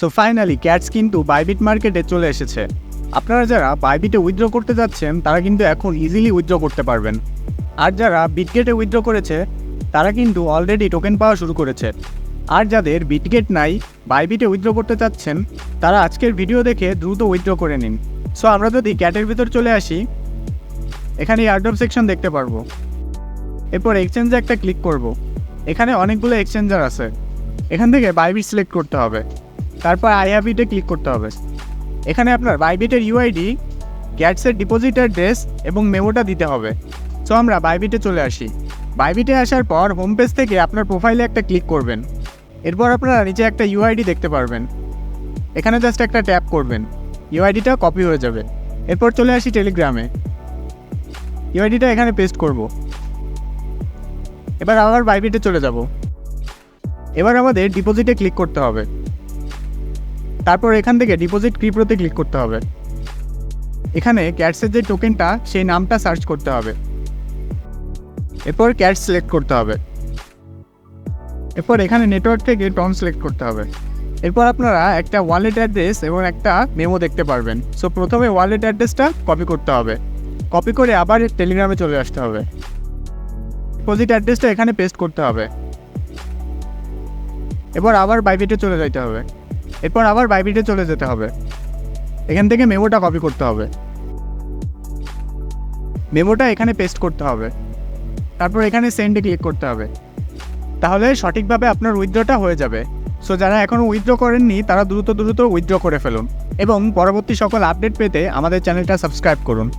So finally cats কিন্তু Bybit মার্কেটে চলে এসেছে। আপনারা যারা বাইবিটে উইথড্র করতে যাচ্ছেন, তারা কিন্তু এখন ইজিলি উইথড্র করতে পারবেন। আর যারা বিটগেটে উইথড্র করেছে, তারা কিন্তু অলরেডি টোকেন পাওয়া শুরু করেছে। আর যাদের বিটগেট নাই বাইবিটে উইথড্র করতে চাচ্ছেন, তারা আজকের ভিডিও দেখে দ্রুত উইথড্র করে নিন। সো আমরা যদি ক্যাটের ভিতর চলে আসি, এখানে এয়ারড্রপ সেকশন দেখতে পারব। এরপর এক্সচেঞ্জে একটা ক্লিক করব। এখানে অনেকগুলো এক্সচেঞ্জার আছে। এখান থেকে বাইবিট সিলেক্ট করতে হবে। তারপর আইহাবিটে ক্লিক করতে হবে। এখানে আপনার বাইবিটের ইউআইডি গ্যাটসের ডিপোজিট অ্যাড্রেস এবং মেমোটা দিতে হবে। সো আমরা বাইবিটে চলে আসি। বাইবিটে আসার পর হোম পেজ থেকে আপনার প্রোফাইলে একটা ক্লিক করবেন। এরপর আপনারা নিচে একটা ইউআইডি দেখতে পারবেন। এখানে জাস্ট একটা ট্যাপ করবেন। ইউআইডিটা কপি হয়ে যাবে। এরপর চলে আসি টেলিগ্রামে ইউআইডিটা এখানে পেস্ট করব। এবার আবার বাইবিটে চলে যাব। এবার আমাদের ডিপোজিটে ক্লিক করতে হবে। তারপর এখান থেকে ডিপোজিট ক্রিপ্টোতে ক্লিক করতে হবে। এখানে ক্যাটসের যে টোকেনটা সেই নামটা সার্চ করতে হবে। এরপর ক্যাট সিলেক্ট করতে হবে। এরপর এখানে নেটওয়ার্ক থেকে টন সিলেক্ট করতে হবে। এরপর আপনারা একটা ওয়ালেট অ্যাড্রেস এবং একটা মেমো দেখতে পারবেন। সো প্রথমে ওয়ালেট অ্যাড্রেসটা কপি করতে হবে। কপি করে আবার টেলিগ্রামে চলে আসতে হবে। ডিপোজিট অ্যাড্রেসটা এখানে পেস্ট করতে হবে। এবার আবার বাইবিটে চলে যাইতে হবে। এরপর আবার বাইবিটে চলে যেতে হবে। এখান থেকে মেমোটা কপি করতে হবে। মেমোটা এখানে পেস্ট করতে হবে। তারপর এখানে সেন্ডে ক্লিক করতে হবে। তাহলে সঠিকভাবে আপনার উইথড্রটা হয়ে যাবে। সো যারা এখনও উইথড্র করেননি, তারা দ্রুত দ্রুত উইথড্র করে ফেলুন। এবং পরবর্তী সকল আপডেট পেতে আমাদের চ্যানেলটা সাবস্ক্রাইব করুন।